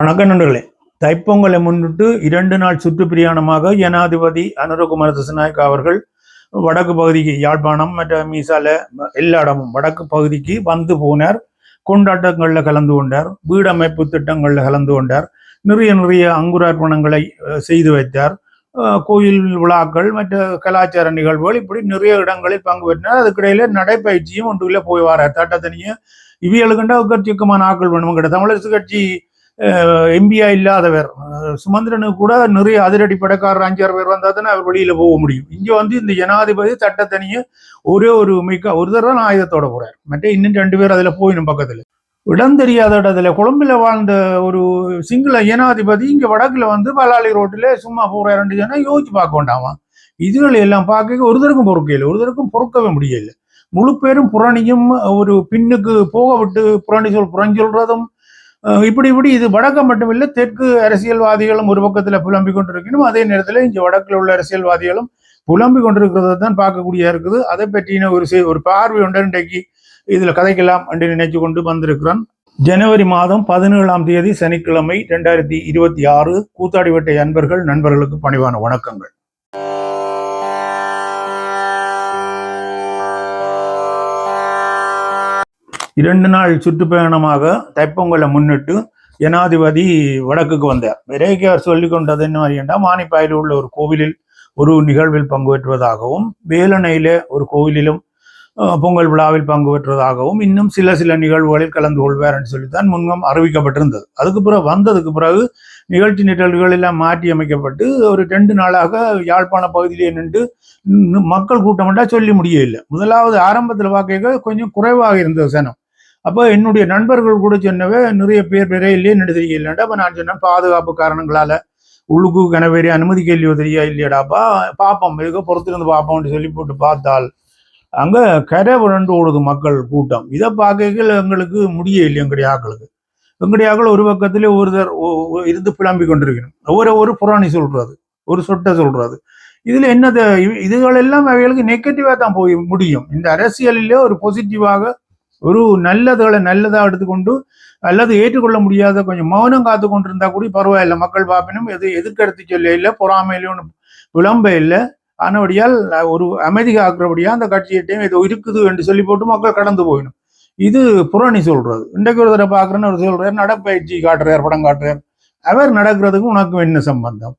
வணக்கம் நண்பர்களே தைப்பொங்கலை முன்னிட்டு இரண்டு நாள் சுற்றுப்பிரயாணமாக ஜனாதிபதி அனுரகுமார திசநாயக் அவர்கள் வடக்கு பகுதிக்கு யாழ்ப்பாணம் மற்ற மீசால எல்லா இடமும் வடக்கு பகுதிக்கு வந்து போனார். கொண்டாட்டங்களில் கலந்து கொண்டார். வீடமைப்பு திட்டங்களில் கலந்து கொண்டார். நிறைய நிறைய அங்குரார்ப்பணங்களை செய்து வைத்தார். கோயில் விழாக்கள் மற்ற கலாச்சார நிகழ்வுகள் இப்படி நிறைய இடங்களில் பங்கு பெற்றினார் அதுக்கிடையில நடைப்பயிற்சியும் ஒன்றுல போய் வரார். தட்டத்தனியும் இவியலுக்குண்டா கட்சிக்குமான ஆக்கள் வேணும் கிட்ட தமிழரசு கட்சி எம்பியா இல்லாதவர். சுமந்திரனு சுமந்திரனுக்கு கூட நிறைய அதிரடி படைக்காரர் அஞ்சாறு பேர் வந்தால் தானே அவர் வெளியில போக முடியும். இங்கே வந்து இந்த ஜனாதிபதி தட்டத்தனிய ஒரே ஒரு மிக்க ஒரு தடவை நான் ஆயுதத்தோட போறார். மற்ற இன்னும் ரெண்டு பேர் அதில் போயிடும் பக்கத்தில். இடம் தெரியாத இடத்துல கொழும்புல வாழ்ந்த ஒரு சிங்கள ஜனாதிபதி இங்கே வடக்கில் வந்து பலாலி ரோட்டில் சும்மா போகிற ரெண்டு ஜனம் யோசிச்சு பார்க்க வேண்டாமா? இதுகளை எல்லாம் பார்க்க ஒருத்தருக்கும் இல்லை. ஒருத்தருக்கும் பொறுக்கவே முடியல. முழு பேரும் புரணியும் ஒரு பின்னுக்கு போக விட்டு புரணி சொல் புறஞ்சொல்றதும் சொல்றதும் இப்படி இப்படி இது வடக்கம் மட்டுமில்லை தெற்கு அரசியல்வாதிகளும் ஒரு பக்கத்தில் புலம்பிக் கொண்டிருக்கணும் அதே நேரத்தில் இங்கே வடக்கில் உள்ள அரசியல்வாதிகளும் புலம்பிக் கொண்டிருக்கிறத தான் பார்க்கக்கூடிய இருக்குது. அதை பற்றின ஒரு ஒரு பார்வை ஒன்று இன்றைக்கு இதில் கதைக்கலாம் என்று நினைச்சு கொண்டு வந்திருக்கிறான் ஜனவரி மாதம் பதினேழாம் தேதி சனிக்கிழமை ரெண்டாயிரத்தி இருபத்தி ஆறு கூத்தாடிவட்டை அன்பர்கள் நண்பர்களுக்கு பணிவான வணக்கங்கள். இரண்டு நாள் சுற்றுப்பயணமாக தைப்பொங்கலை முன்னிட்டு ஜனாதிபதி வடக்குக்கு வந்தார். விரைக்கார் சொல்லிக் கொண்டது என்ன மாதிரியா மானிப்பாயில் உள்ள ஒரு கோவிலில் ஒரு நிகழ்வில் பங்கு பெற்றுவதாகவும் வேலணையில ஒரு கோவிலிலும் பொங்கல் விழாவில் பங்கு பெற்றதாகவும் இன்னும் சில சில நிகழ்வுகளில் கலந்து கொள்வார் என்று சொல்லித்தான் முன்னம் அறிவிக்கப்பட்டிருந்தது. அதுக்கு பிறகு வந்ததுக்கு பிறகு நிகழ்ச்சி நிகழ்வுகள் எல்லாம் மாற்றி அமைக்கப்பட்டு ஒரு ரெண்டு நாளாக யாழ்ப்பாண பகுதியிலே நின்று ந- மக்கள் கூட்டமெண்டா சொல்லி முடியவில்லை. முதலாவது ஆரம்பத்தில் பார்க்க கொஞ்சம் குறைவாக இருந்தது சனம். அப்போ என்னுடைய நண்பர்கள் கூட சொன்னவே நிறைய பேர் பெரிய இல்லையே நின்று தெரியலண்டா அப்போ நான் சொன்னேன் பாதுகாப்பு காரணங்களால உள்ளுக்கு கனவேறி அனுமதிக்க இல்லையோ தெரியா இல்லையடாப்பா? பார்ப்போம் எதுக்கோ பொறுத்திருந்து பார்ப்போம்னு சொல்லி போட்டு பார்த்தால் அங்க கரை புரண்டு ஓடுது மக்கள் கூட்டம். இதை பார்க்கல எங்களுக்கு முடியல எங்களுடைய ஆக்களுக்கு. எங்களுடைய ஆக்கள் ஒரு பக்கத்திலே ஒருத்தர் இருந்து புலம்பி கொண்டிருக்கணும். ஒவ்வொரு ஒரு புராணி சொல்றது ஒரு சொட்டை சொல்றது. இதுல என்னது இதுகளெல்லாம் அவைகளுக்கு நெகட்டிவா தான் போய் முடியும். இந்த அரசியலிலே ஒரு பாசிட்டிவாக ஒரு நல்லதுகளை நல்லதாக எடுத்துக்கொண்டு அல்லது ஏற்றுக்கொள்ள முடியாத கொஞ்சம் மௌனம் காத்து கொண்டிருந்தா கூட பரவாயில்ல. மக்கள் பாப்பினும் எது எதிர்க்கடுத்து சொல்ல இல்லை பொறாமையிலும் விளம்ப இல்லை. ஆனபடியால் ஒரு அமைதி காக்கிறபடியா அந்த கட்சியிட்டையும் இது இருக்குது என்று சொல்லி போட்டு மக்கள் கடந்து போயிடும். இது புறணி சொல்றது. இன்றைக்கு ஒரு தடவை பார்க்குறேன்னு ஒரு சொல்றாரு நடப்பயிற்சி காட்டுறார் படம் காட்டுறார். அவர் நடக்கிறதுக்கும் உனக்கும் என்ன சம்பந்தம்?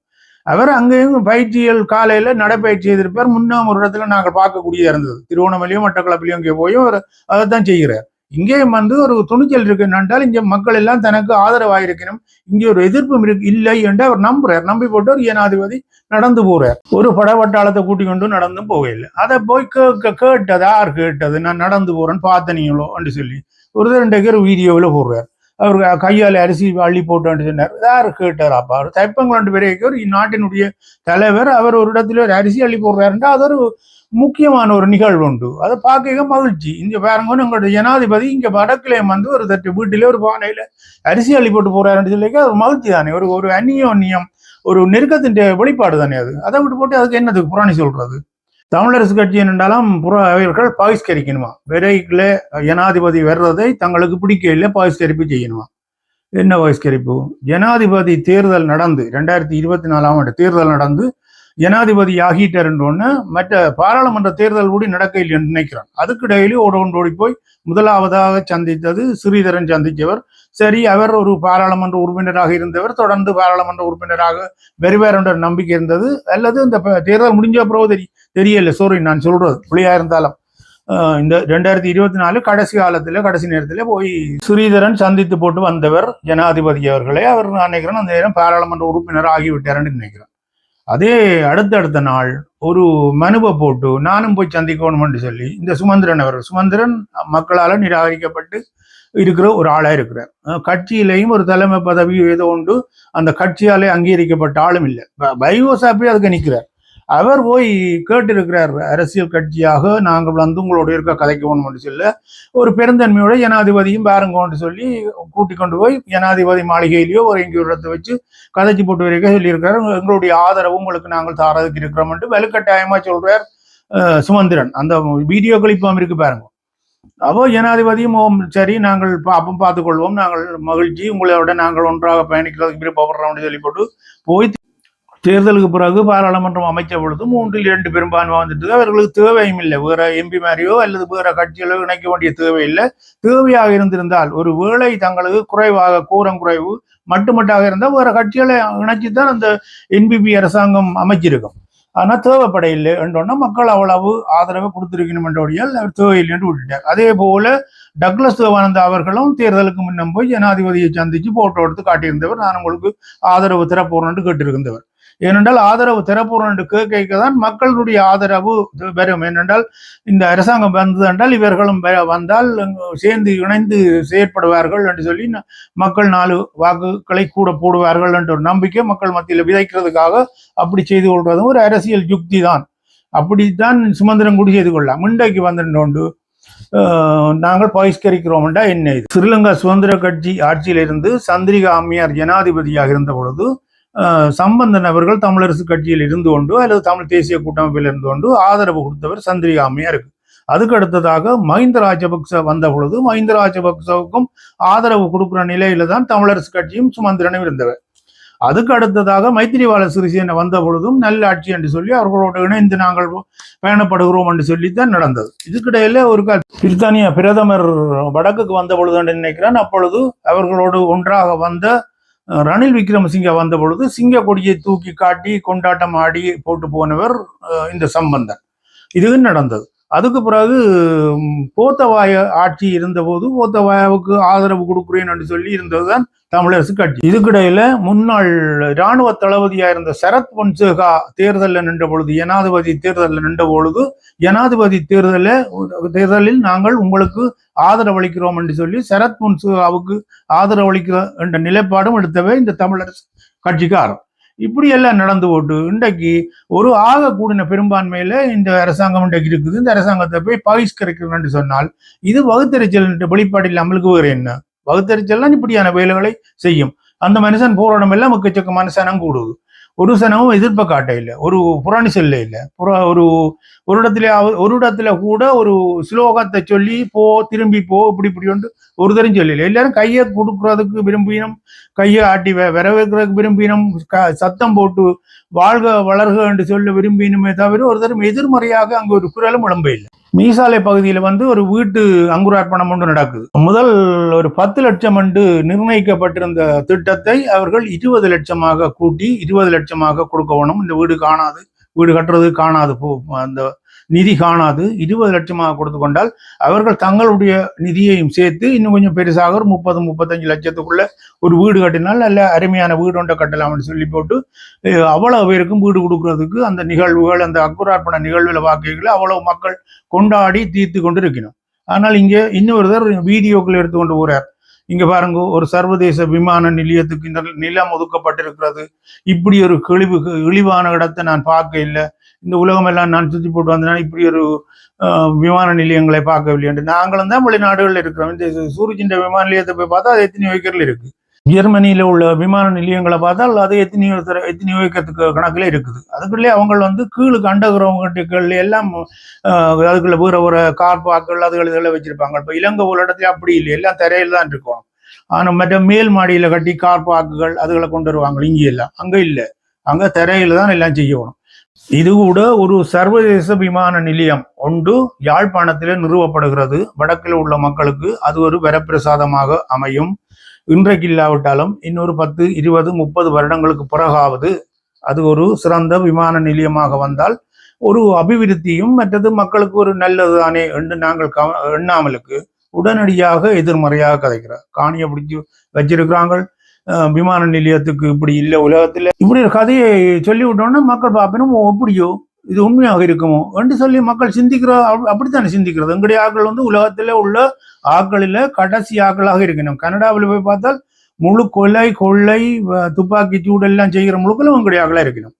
அவர் அங்கேயும் பயிற்சிகள் காலையில நடைப்பயிற்சி செய்திருப்பார். முன்னாம் ஒரு இடத்துல நாங்கள் பார்க்கக்கூடியதாக இருந்தது. திருவோணமலையும் மட்டக்களப்பிலையும் இங்கே போய் அவர் அதை தான் செய்கிறார். இங்கேயும் வந்து ஒரு துணிச்சல் இருக்கு என்றால் மக்கள் எல்லாம் தனக்கு ஆதரவாக இருக்கணும் இங்கே ஒரு எதிர்ப்பும் இருக்கு. இல்லை என்று அவர் நம்புறார். நம்பி போட்டு ஒரு ஏனாதிபதி நடந்து போறார். ஒரு படவட்டாளத்தை கூட்டி கொண்டு நடந்தும் போகல அதை போய் கேட்க கேட்டது யார் கேட்டது? நான் நடந்து போறேன்னு பார்த்தனீங்களோ என்று சொல்லி. ஒரு ரெண்டு பேர் வீடியோவில் போடுறார். அவர் கையால் அரிசி அள்ளி போட்டோன்னு சொன்னார். யார் கேட்டார் அப்பா அவர் தைப்பங்க ரெண்டு பேரே ஒரு நாட்டினுடைய தலைவர் அவர் ஒரு இடத்துல ஒரு அரிசி அள்ளி போடுறாருன்றா அது ஒரு முக்கியமான ஒரு நிகழ்வு உண்டு. அதை பார்க்க மகிழ்ச்சி. இங்க பாருங்க எங்களுடைய ஜனாதிபதி இங்க வடக்கிலே வந்து ஒரு தட்டு வீட்டிலே ஒரு பானையில் அரிசி அள்ளி போட்டு போறாருன்னு சொல்லி அது மகிழ்ச்சி தானே. ஒரு ஒரு அந்நியோன்யம் ஒரு நெருக்கத்தின் வெளிப்பாடு தானே அது. அதை விட்டு போட்டு அதுக்கு என்னது புராணி சொல்றது? தமிழரசு கட்சி என்றாலும் புற அவர்கள் பகிஷ்கரிக்கணுமா விரைக்கில் ஜனாதிபதி வர்றதை தங்களுக்கு பிடிக்கல பகிஷ்கரிப்பு செய்யணுமா? என்ன பகிஷ்கரிப்பு ஜனாதிபதி தேர்தல் நடந்து ரெண்டாயிரத்தி இருபத்தி நாலாம் ஆண்டு தேர்தல் நடந்து ஜனாதிபதி ஆகிட்டாருன்றோன்னு மற்ற பாராளுமன்ற தேர்தல் கூடி நடக்க இல்லைன்னு நினைக்கிறான். அதுக்கு டெய்லி ஓட ஓடி போய் முதலாவதாக சந்தித்தது ஸ்ரீதரன் சந்தித்தவர். சரி அவர் ஒரு பாராளுமன்ற உறுப்பினராக இருந்தவர். தொடர்ந்து பாராளுமன்ற உறுப்பினராக வருவார் என்ற நம்பிக்கை இருந்தது. அல்லது இந்த தேர்தல் முடிஞ்ச பிறகு தெரி தெரியல. சாரி நான் சொல்றது புள்ளியா இருந்தாலும். இந்த ரெண்டாயிரத்தி இருபத்தி நாலு கடைசி காலத்தில் கடைசி நேரத்தில் போய் ஸ்ரீதரன் சந்தித்து போட்டு வந்தவர் ஜனாதிபதி அவர்களே. அவர் நான் நினைக்கிறேன் அந்த நேரம் பாராளுமன்ற உறுப்பினர் ஆகிவிட்டார்னு நினைக்கிறேன். அதே அடுத்தடுத்த நாள் ஒரு மனுவை போட்டு நானும் போய் சந்திக்கணும்னு சொல்லி இந்த சுமந்திரன் அவர் சுமந்திரன் மக்களால் நிராகரிக்கப்பட்டு இருக்கிற ஒரு ஆளாக இருக்கிறார். கட்சியிலையும் ஒரு தலைமை பதவி ஏதோ உண்டு. அந்த கட்சியாலே அங்கீகரிக்கப்பட்ட ஆளும் இல்லை. பைவோசாப்பி அதுக்கு நிற்கிறார் அவர் போய் கேட்டிருக்கிறார் அரசியல் கட்சியாக நாங்கள் வந்து உங்களோட இருக்க கதைக்கு ஒன்று சொல்ல ஒரு பெருந்தன்மையோட ஜனாதிபதியும் பாருங்கன்னு சொல்லி கூட்டி கொண்டு போய் ஜனாதிபதி மாளிகையிலேயோ ஒரு எங்கேயோ ஒரு இடத்தை வச்சு கதைச்சு போட்டு வரைக்கும் சொல்லியிருக்காரு எங்களுடைய ஆதரவு உங்களுக்கு நாங்கள் தாரதுக்கு இருக்கிறோம்ட்டு வலுக்கட்டாயமா சொல்றார் சுமந்திரன். அந்த வீடியோ கிளிப்பம் இருக்கு பாருங்க. அப்போ ஜனாதிபதியும் ஓம் சரி நாங்கள் பாப்போம் பார்த்துக்கொள்வோம். நாங்கள் மகிழ்ச்சி. உங்களோட நாங்கள் ஒன்றாக பயணிக்கிறதுக்கு விருப்பப்படுறோம்னு சொல்லி போட்டு போய் தேர்தலுக்கு பிறகு பாராளுமன்றம் அமைச்ச பொழுது மூன்றில் இரண்டு பெரும்பான்மை வந்துட்டு அவர்களுக்கு தேவையும் இல்லை. வேற எம்பி மாதிரியோ அல்லது வேற கட்சிகளோ இணைக்க வேண்டிய தேவை இல்லை. தேவையாக இருந்திருந்தால் ஒரு வேளை தங்களுக்கு குறைவாக கூரம் குறைவு மட்டுமட்டாக இருந்தால் வேற கட்சிகளை இணைச்சி தான் அந்த என்பிபி அரசாங்கம் அமைச்சிருக்கும். ஆனா தேவைப்படையில்லை என்றோன்னா மக்கள் அவ்வளவு ஆதரவை கொடுத்திருக்கணும் என்றோடியால் அவர் தேவையில்லை என்று விட்டுட்டார். அதே போல டக்ளஸ் தேவானந்தா அவர்களும் தேர்தலுக்கு முன்னம் போய் ஜனாதிபதியை சந்திச்சு போட்டோ எடுத்து காட்டியிருந்தவர். நான் உங்களுக்கு ஆதரவு தரப்போறேன் என்று கேட்டிருந்தவர். ஏனென்றால் ஆதரவு தரப்போறேன் என்று கேட்க தான் மக்களுடைய ஆதரவு வரும் ஏனென்றால் இந்த அரசாங்கம் வந்தது என்றால் இவர்களும் வந்தால் சேர்ந்து இணைந்து செயற்படுவார்கள் என்று சொல்லி மக்கள் நாலு வாக்குகளை கூட போடுவார்கள் என்ற ஒரு நம்பிக்கை மக்கள் மத்தியில் விதைக்கிறதுக்காக அப்படி செய்து கொள்வதும் ஒரு அரசியல் யுக்தி தான் அப்படித்தான் சுமந்திரம் கூட செய்து கொள்ளலாம். இன்றைக்கு வந்துட்டோண்டு அஹ், நாங்கள் பகிஷ்கரிக்கிறோம்டா என்ன இது? ஸ்ரீலங்கா சுதந்திர கட்சி ஆட்சியிலிருந்து சந்திரிகா அம்மையார் ஜனாதிபதியாக இருந்த பொழுது சம்பந்தன் அவர்கள் தமிழரசு கட்சியில் இருந்து கொண்டு அல்லது தமிழ் தேசிய கூட்டமைப்பில் இருந்து கொண்டு ஆதரவு கொடுத்தவர் சந்திரிகா அம்மையாருக்கு அதுக்கு அடுத்ததாக மஹிந்த ராஜபக்ச வந்த பொழுது மஹிந்த ராஜபக்சவுக்கும் ஆதரவு கொடுக்கிற நிலையில தான் தமிழரசு கட்சியும் சுமந்திரனும் இருந்தவர். அதுக்கு அடுத்ததாக மைத்திரிபால சிறிசேன வந்த பொழுதும் நல்ல ஆட்சி என்று சொல்லி அவர்களோடு இணைந்து நாங்கள் பயணப்படுகிறோம் என்று சொல்லித்தான் நடந்தது. இதுக்கிடையில ஒரு க- பிரித்தானிய பிரதமர் வடக்குக்கு வந்த பொழுது என்று நினைக்கிறேன். அப்பொழுது அவர்களோடு ஒன்றாக வந்த ரணில் விக்ரமசிங்க வந்த பொழுது சிங்க கொடியை தூக்கி காட்டி கொண்டாட்டம் ஆடி போட்டு போனவர் இந்த சம்பந்தன். இதுவும் நடந்தது? அதுக்கு பிறகு கோத்தவாய ஆட்சி இருந்தபோது போத்தவாயாவுக்கு ஆதரவு கொடுக்குறேன் என்று சொல்லி இருந்ததுதான் தமிழரசு கட்சி. இதுக்கிடையில முன்னாள் இராணுவ தளபதியா இருந்த சரத் பொன்சேகா தேர்தலில் நின்ற பொழுது ஜனாதிபதி தேர்தலில் நின்ற பொழுது ஜனாதிபதி தேர்தலில் தேர்தலில் நாங்கள் உங்களுக்கு ஆதரவளிக்கிறோம் என்று சொல்லி சரத் பொன்சேகாவுக்கு ஆதரவளிக்கிற என்ற நிலைப்பாடும் எடுத்தவை இந்த தமிழரசு கட்சிக்காரர் இப்படி எல்லாம் நடந்து போட்டு இன்றைக்கு ஒரு ஆக கூடின பெரும்பான்மையில இந்த அரசாங்கம் இன்றைக்கு இருக்குது. இந்த அரசாங்கத்தை போய் பகிஷ்கரிக்கணும்னு என்று சொன்னால் இது வகுத்தறிச்சல் என்ற வெளிப்பாடு இல்லாமலுக்கு வேறு என்ன? வகுத்தறிச்சல்லாம் இப்படியான வேலைகளை செய்யும். அந்த மனுஷன் போராடம் எல்லாம் முக்கச்சக்க சனம் கூடுது. ஒரு சனமும் எதிர்ப்பை காட்ட இல்லை. ஒரு புராணி செல்ல இல்லை. புற ஒரு ஒரு இடத்துல ஒரு இடத்துல கூட ஒரு ஸ்லோகத்தை சொல்லி போ திரும்பி போ இப்படி இப்படி ஒன்று ஒரு தரம் சொல்லல. எல்லாரும் கையை கொடுக்கறதுக்கு விரும்பினோம். கையை ஆட்டி விர வைக்கிறதுக்கு விரும்பினோம். க- சத்தம் போட்டு வாழ்க வளர்க என்று சொல்ல விரும்பினுமே தவிர ஒரு தரம் எதிர்மறையாக அங்கே ஒரு குரலும் விளம்ப இல்லை மீசாலை பகுதியில் வந்து ஒரு வீட்டு அங்குரார்ப்பணம் ஒன்று நடக்குது. முதல் ஒரு பத்து லட்சம் என்று நிர்ணயிக்கப்பட்டிருந்த திட்டத்தை அவர்கள் இருபது லட்சமாக கூட்டி இருபது லட்சமாக கொடுக்க வேணும் இந்த வீடு காணாது வீடு கட்டுறது காணாது போ அந்த நிதி காணாது. இருபது லட்சமாக கொடுத்து கொண்டால் அவர்கள் தங்களுடைய நிதியையும் சேர்த்து இன்னும் கொஞ்சம் பெருசாக ஒரு முப்பது முப்பத்தஞ்சு லட்சத்துக்குள்ள ஒரு வீடு கட்டினால் நல்ல அருமையான வீடு ஒன்றை கட்டலாம்னு சொல்லி போட்டு அவ்வளோ அவ்வளவு பேருக்கும் வீடு கொடுக்கறதுக்கு அந்த நிகழ்வுகள் அந்த அக்குரார்ப்பண நிகழ்வுல வாக்குகளை அவ்வளவு மக்கள் கொண்டாடி தீர்த்து கொண்டு இருக்கணும் ஆனால் இங்கே இன்னொருத்தர் வீடியோக்கள் எடுத்துக்கொண்டு போறார். இங்க பாருங்க ஒரு சர்வதேச விமான நிலையத்துக்கு இந்த நிலம் ஒதுக்கப்பட்டிருக்கிறது. இப்படி ஒரு கிழிவு இழிவான இடத்தை நான் பார்க்க இல்லை. இந்த உலகம் எல்லாம் நான் சுற்றி போட்டு வந்தேன் இப்படி ஒரு விமான நிலையங்களை பார்க்கவில்லை என்று. நாங்களும் தான் வெளிநாடுகளில் இருக்கிறோம். இந்த சூரியன் விமான நிலையத்தை போய் பார்த்தா அது எத்தனை ஏக்கர்ல இருக்கு. ஜெர்மனியில உள்ள விமான நிலையங்களை பார்த்தால் அது எத்தனையோ தர- எத்தனையோ ஏக்கத்துக்கு கணக்குல இருக்குது. அதுக்குள்ளே அவங்க வந்து கீழுக்கு அண்டகிரவுண்டுகள் எல்லாம் அதுக்குள்ள வேற ஒரு கார் பார்க்கள் அதுகள் இதெல்லாம் வச்சிருப்பாங்க. இப்போ இலங்கை ஒரு இடத்துல அப்படி இல்லை. எல்லாம் தரையில தான் இருக்கணும். ஆனா மற்ற மேல் மாடியில கட்டி கார் பார்க்குகள் அதுகளை கொண்டு வருவாங்க. இங்கே எல்லாம் அங்க இல்லை. அங்க தரையில தான் எல்லாம் செய்யணும். இது கூட ஒரு சர்வதேச விமான நிலையம் ஒன்று யாழ்ப்பாணத்திலே நிறுவப்படுகிறது. வடக்கில் உள்ள மக்களுக்கு அது ஒரு வரப்பிரசாதமாக அமையும். இன்றைக்கு இல்லாவிட்டாலும் இன்னொரு பத்து இருபது முப்பது வருடங்களுக்கு பிறகாவது அது ஒரு சிறந்த விமான நிலையமாக வந்தால் ஒரு அபிவிருத்தியும் மற்றது மக்களுக்கு ஒரு நல்லது தானே என்று நாங்கள் கவ- எண்ணாமலுக்கு உடனடியாக எதிர்மறையாக கதைக்கிறார். காணியை பிடிச்சி வச்சிருக்கிறாங்க விமான நிலையத்துக்கு இப்படி இல்லை உலகத்தில் இப்படி ஒரு கதையை சொல்லி விட்டோம்னா மக்கள் பார்ப்பனும் எப்படியோ இது உண்மையாக இருக்குமோ? என்று சொல்லி மக்கள் சிந்திக்கிற அப்படித்தானே சிந்திக்கிறது? எங்களுடைய ஆக்கள் வந்து உலகத்தில் உள்ள ஆக்களில் கடைசி ஆக்களாக இருக்கணும் கனடாவில் போய் பார்த்தால் முழு கொலை கொள்ளை துப்பாக்கி சூடு எல்லாம் செய்கிற முழுக்களும் உங்களுடைய ஆக்களாக இருக்கணும்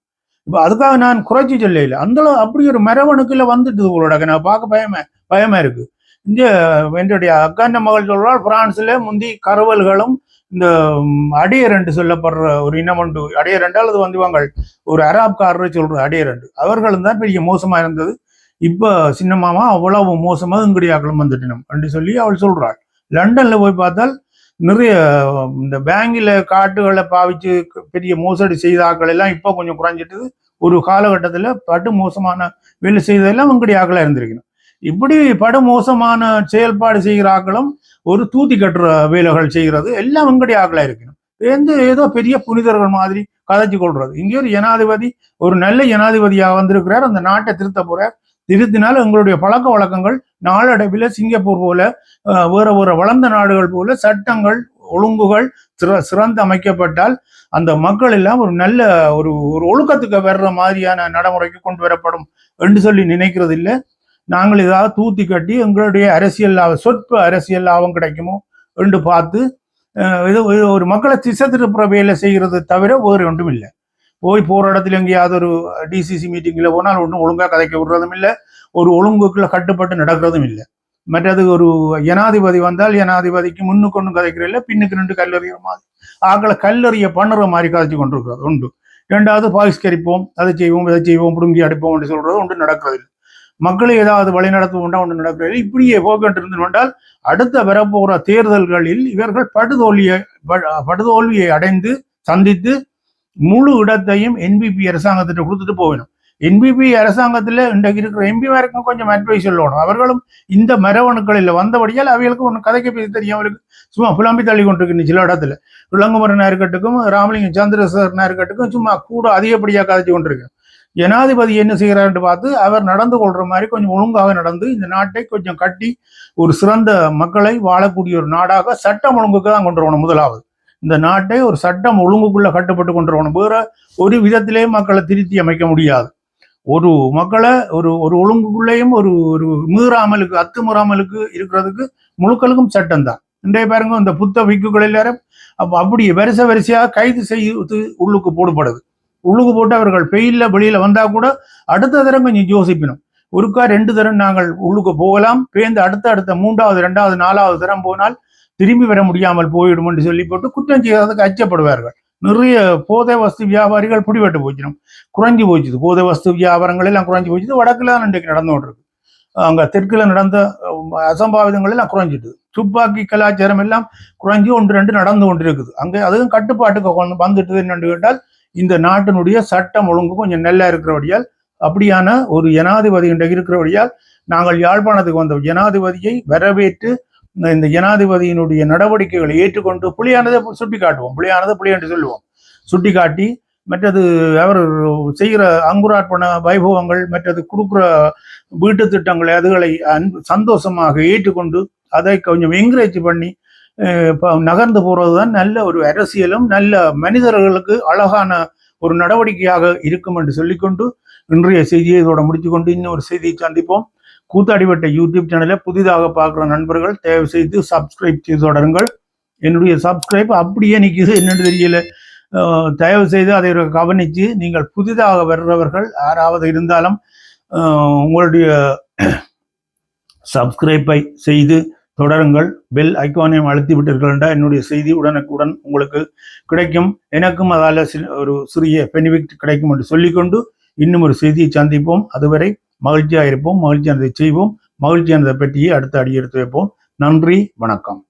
இப்போ அதுக்காக நான் குறைச்சி சொல்ல அந்த அப்படி ஒரு மரவணுக்குள்ள வந்துட்டு உங்களோட நான் பார்க்க பயமா பயமா இருக்கு. இந்த என்னுடைய அக்காண்ட மகள் சொல்றாள் பிரான்ஸ்ல முந்தி கருவல்களும் இந்த ம், அடியர் என்று சொல்லப்படுற ஒரு இனம் உண்டு அடியர் என்றால் அது வந்து வாங்கள் ஒரு அராப்காரர் சொல்ற அடியர் என்று அவர்களும் தான் பெரிய மோசமா இருந்தது. இப்போ சின்ன அவ்வளவு மோசமாக இங்கடியாக்களும் வந்துட்டினோம் என்று சொல்லி அவள் சொல்றாள். லண்டன்ல போய் பார்த்தால் நிறைய இந்த பேங்கில் காட்டுகளை பாவிச்சு பெரிய மோசடி செய்த ஆட்கள் எல்லாம் இப்போ கொஞ்சம் குறைஞ்சிட்டு ஒரு காலகட்டத்தில் பட்டு மோசமான வேலை செய்ததெல்லாம் வெங்கடி ஆக்களாக இருந்திருக்கணும். இப்படி படு மோசமான செயல்பாடு செய்கிற ஆக்களும் ஒரு தூத்தி கட்டுற வேலைகள் செய்கிறது. எல்லாம் வெங்கடி ஆக்களா இருக்கணும். எந்த ஏதோ பெரிய புனிதர்கள் மாதிரி கதைச்சு கொள்றது. இங்கே ஒரு ஜனாதிபதி ஒரு நல்ல ஜனாதிபதியாக வந்திருக்கிறார். அந்த நாட்டை திருத்த போறார். திருத்தினால் எங்களுடைய பழக்க வழக்கங்கள் நாளடைவில் சிங்கப்பூர் போல அஹ், வேற வேற வளர்ந்த நாடுகள் போல சட்டங்கள் ஒழுங்குகள் சிற சிறந்து அமைக்கப்பட்டால் அந்த மக்கள் எல்லாம் ஒரு நல்ல ஒரு ஒரு ஒழுக்கத்துக்கு வர்ற மாதிரியான நடைமுறைக்கு கொண்டு வரப்படும் என்று சொல்லி நினைக்கிறது இல்லை நாங்கள் ஏதாவது தூத்தி கட்டி எங்களுடைய அரசியல் லாபம் சொற்ப அரசியல் லாபம் கிடைக்குமோ என்று பார்த்து இது ஒரு மக்களை திசை திருப்புற வேலை செய்கிறது தவிர வேறு ஒன்றும் இல்லை. போய் போகிற இடத்துல எங்கேயாவது ஒரு டிசிசி மீட்டிங்கில் போனால் ஒன்றும் ஒழுங்காக கதைக்க விடுறதும் இல்லை ஒரு ஒழுங்குக்குள்ளே கட்டுப்பட்டு நடக்கிறதும் இல்லை. மற்றது ஒரு ஜனாதிபதி வந்தால் ஜனாதிபதிக்கு முன்னுக்கு ஒன்றும் கதைக்கிற இல்லை பின்னுக்கு ரெண்டு கல்லறிகிற மாதிரி. ஆக்களை கல்லறிய பண்ணுற மாதிரி கதைச்சு கொண்டிருக்கிறது. உண்டு. ரெண்டாவது பாகிஸ்கரிப்போம் அதை செய்வோம் இதை செய்வோம் பிடுங்கி அடிப்போம் என்று சொல்கிறது ஒன்று நடக்கிறது இல்லை. மக்களை ஏதாவது வழி நடத்துவோம்னா ஒன்று நடக்கிறது இப்படியே போக்கிட்டு இருந்து கொண்டால் அடுத்த வரப்போகிற தேர்தல்களில் இவர்கள் படுதோல்வியை படுதோல்வியை அடைந்து சந்தித்து முழு இடத்தையும் என்பிபி அரசாங்கத்திட்ட கொடுத்துட்டு போகணும். என்பிபி அரசாங்கத்தில் இன்றைக்கு இருக்கிற எம்பிமாருக்கும் கொஞ்சம் அட்வைஸ் சொல்லணும். அவர்களும் இந்த மரவணுக்களில் வந்தபடியால் அவைகளுக்கு ஒன்று கதைக்கு பேச தெரியும். அவருக்கு சும்மா புலம்பி தள்ளி கொண்டிருக்கு சில இடத்துல. விலங்குமரனா இருக்கட்டுக்கும் ராமலிங்கம் சந்திரசேகரனா இருக்கட்டுக்கும் சும்மா கூட அதிகப்படியாக கதைச்சு கொண்டிருக்கு. ஜனாதிபதி என்ன செய்கிறார்னு பார்த்து அவர் நடந்து கொள்ற மாதிரி கொஞ்சம் ஒழுங்காக நடந்து இந்த நாட்டை கொஞ்சம் கட்டி ஒரு சிறந்த மக்களை வாழக்கூடிய ஒரு நாடாக சட்டம் ஒழுங்குக்கு தான் கொண்டு வரணும் முதலாவது. இந்த நாட்டை ஒரு சட்டம் ஒழுங்குக்குள்ள கட்டுப்பட்டு கொண்டு வரணும். வேற ஒரு விதத்திலே மக்களை திருத்தி அமைக்க முடியாது. ஒரு மக்களை ஒரு ஒரு ஒழுங்குக்குள்ளேயும் ஒரு ஒரு மீறாமலுக்கு அத்துமீறாமலுக்கு இருக்கிறதுக்கு முழுக்களுக்கும் சட்டம் தான். இன்றைய பாருங்க இந்த புத்த விக்குகள் எல்லாரும் அப்ப அப்படி வரிசை வரிசையாக கைது செய்து உள்ளுக்கு போடப்படுது. உள்ளுக்கு போட்டு அவர்கள் பெயில்ல வெளியில வந்தா கூட அடுத்த தரம் கொஞ்சம் யோசிப்பினும். ஒருக்கா ரெண்டு தரம் நாங்கள் உள்ளுக்கு போகலாம். பேந்து அடுத்த அடுத்த மூன்றாவது ரெண்டாவது நாலாவது தரம் போனால் திரும்பி வர முடியாமல் போயிடும் என்று சொல்லி போட்டு குற்றம் செய்வதற்கு அச்சப்படுவார்கள். நிறைய போதை வஸ்து வியாபாரிகள் பிடிபட்டு போச்சிடும் குறைஞ்சி போச்சுது போதை வஸ்து வியாபாரங்கள் எல்லாம் குறைஞ்சி போச்சுது வடக்குல தான் இன்றைக்கு நடந்து கொண்டிருக்கு அங்க தெற்குல நடந்த அசம்பாவிதங்கள் எல்லாம் குறைஞ்சிட்டு துப்பாக்கி கலாச்சாரம் எல்லாம் குறைஞ்சி ஒன்று ரெண்டு நடந்து கொண்டிருக்குது அங்கே அதுவும் கட்டுப்பாட்டுக்கு வந்துட்டு என்னென்று கேட்டால் இந்த நாட்டினுடைய சட்டம் ஒழுங்கு கொஞ்சம் நல்லா இருக்கிறபடியால் அப்படியான ஒரு ஜனாதிபதி இன்றைக்கு இருக்கிறபடியால் நாங்கள் யாழ்ப்பாணத்துக்கு வந்த ஜனாதிபதியை வரவேற்று இந்த- இந்த ஜனாதிபதியினுடைய நடவடிக்கைகளை ஏற்றுக்கொண்டு புலியானதை சுட்டி காட்டுவோம் புலியானதை புலி என்று சொல்லுவோம். சுட்டி காட்டி மற்றது அவர் செய்கிற அங்குரார்ப்பண வைபவங்கள் மற்றது கொடுக்குற வீட்டு திட்டங்களை அதுகளை அன்பு சந்தோஷமாக ஏற்றுக்கொண்டு அதை கொஞ்சம் என்கரேஜ் பண்ணி நகர்ந்து போகிறது தான் நல்ல ஒரு அரசியலும் நல்ல மனிதர்களுக்கு அழகான ஒரு நடவடிக்கையாக இருக்கும் என்று சொல்லிக்கொண்டு இன்றைய செய்தியை இதோட முடித்துக்கொண்டு இன்னும் ஒரு செய்தியை சந்திப்போம். கூத்தாடிவட்ட யூடியூப் சேனலை புதிதாக பார்க்குற நண்பர்கள் தயவு செய்து சப்ஸ்கிரைப் செய்து தொடருங்கள். என்னுடைய சப்ஸ்கிரைப் அப்படியே நிற்கிது என்னென்னு தெரியல. தயவு செய்து அதை கவனித்து நீங்கள் புதிதாக வர்றவர்கள் யாராவது இருந்தாலும் உங்களுடைய சப்ஸ்கிரைப்பை செய்து தொடருங்கள். பெல் ஐக்கானையும் அழுத்தி விட்டீர்கள் என்றால் என்னுடைய செய்தி உடனுக்குடன் உங்களுக்கு கிடைக்கும். எனக்கும் அதால் ஒரு சிறிய பெனிஃபிட் கிடைக்கும் என்று சொல்லிக்கொண்டு இன்னும் ஒரு செய்தியை சந்திப்போம். அதுவரை மகிழ்ச்சியாக இருப்போம். மகிழ்ச்சியானதை செய்வோம். மகிழ்ச்சியானதை பற்றியே அடுத்த அடி எடுத்து வைப்போம். நன்றி. வணக்கம்.